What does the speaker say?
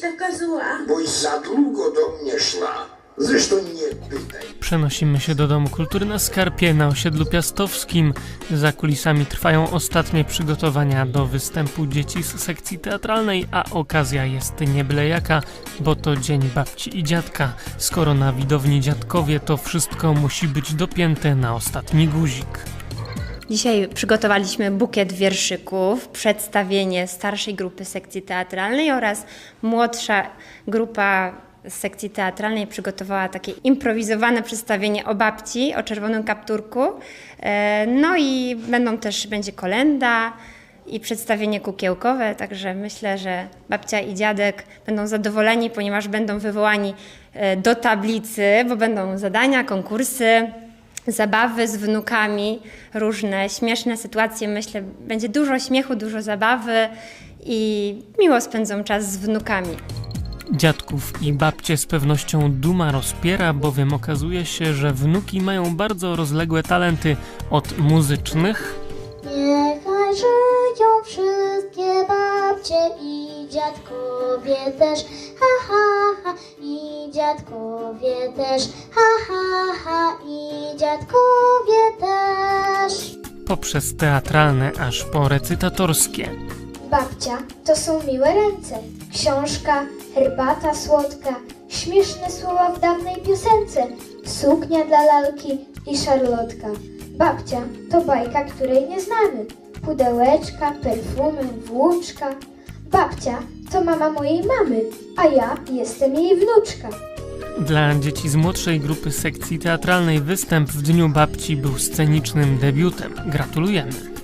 taka zła? Boś za długo do mnie szła. Zresztą nie pytaj. Przenosimy się do Domu Kultury na Skarpie na osiedlu piastowskim. Za kulisami trwają ostatnie przygotowania do występu dzieci z sekcji teatralnej, a okazja jest nie jaka, bo to dzień babci i dziadka. Skoro na widowni dziadkowie, to wszystko musi być dopięte na ostatni guzik. Dzisiaj przygotowaliśmy bukiet wierszyków, przedstawienie starszej grupy sekcji teatralnej oraz młodsza grupa sekcji teatralnej przygotowała takie improwizowane przedstawienie o babci, o czerwonym kapturku. E, No i będą też, będzie kolenda i przedstawienie kukiełkowe, także myślę, że babcia i dziadek będą zadowoleni, ponieważ będą wywołani e, do tablicy, bo będą zadania, konkursy zabawy z wnukami, różne śmieszne sytuacje. Myślę, będzie dużo śmiechu, dużo zabawy i miło spędzą czas z wnukami. Dziadków i babcie z pewnością duma rozpiera, bowiem okazuje się, że wnuki mają bardzo rozległe talenty od muzycznych Niechaj żyją wszystkie babcie i dziadkowie też, ha ha ha, i dziadkowie też, ha ha dziadkowie też. poprzez teatralne aż po recytatorskie. Babcia to są miłe ręce, książka, herbata słodka, śmieszne słowa w dawnej piosence, suknia dla lalki i szarlotka. Babcia to bajka, której nie znamy, pudełeczka, perfumy, włóczka. Babcia to mama mojej mamy, a ja jestem jej wnuczka. Dla dzieci z młodszej grupy sekcji teatralnej występ w Dniu Babci był scenicznym debiutem. Gratulujemy!